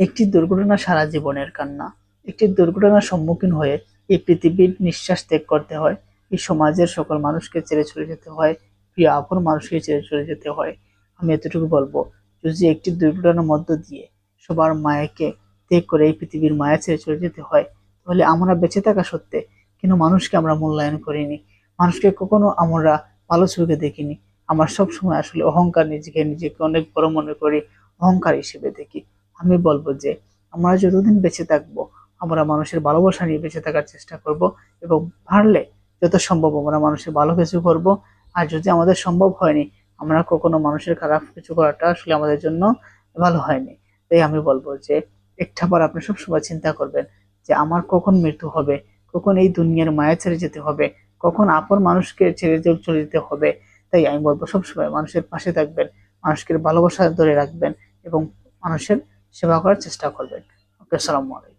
একটি দুর্ঘটনা সারা জীবনের কান্না। একটি দুর্ঘটনার সম্মুখীন হয়ে এই পৃথিবীর নিঃশ্বাস ত্যাগ করতে হয়। এই সমাজের সকল মানুষকে ছেড়ে চলে যেতে হয়। প্রিয় আপন মানুষকে ছেড়ে চলে যেতে হয়। আমি এতটুকু বলব, যদি একটি দুর্ঘটনার মধ্য দিয়ে সবার মায়াকে ত্যাগ করে এই পৃথিবীর মায়া ছেড়ে চলে যেতে হয়, তাহলে আমরা বেঁচে থাকা সত্ত্বে কিন্তু মানুষকে আমরা মূল্যায়ন করিনি? মানুষকে কখনো আমরা ভালো চোখে দেখিনি। আমার সব সময় আসলে অহংকার নিজেকে নিজেকে অনেক বড় মনে করি, অহংকার হিসেবে দেখি। আমি বলব যে, আমরা যতদিন বেঁচে থাকব, আমরা মানুষের ভালোবাসা নিয়ে বেঁচে থাকার চেষ্টা করব এবং পারলে যত সম্ভব আমরা মানুষের ভালো কিছু করব। আর যদি আমাদের সম্ভব হয়নি, আমরা কখনো মানুষের খারাপ কিছু করাটা আসলে আমাদের জন্য ভালো হয়নি। তাই আমি বলব যে একটা একটাবার আপনি সবসময় চিন্তা করবেন যে, আমার কখন মৃত্যু হবে? কখন এই দুনিয়ার মায়া ছেড়ে যেতে হবে? কখন আপন মানুষকে ছেড়ে চলে যেতে হবে? তাই আমি বলব সবসময় মানুষের পাশে থাকবেন, মানুষকে ভালোবাসা ধরে রাখবেন এবং মানুষের সেবা করার চেষ্টা করবেন। ওকে আসসালামু আলাইকুম।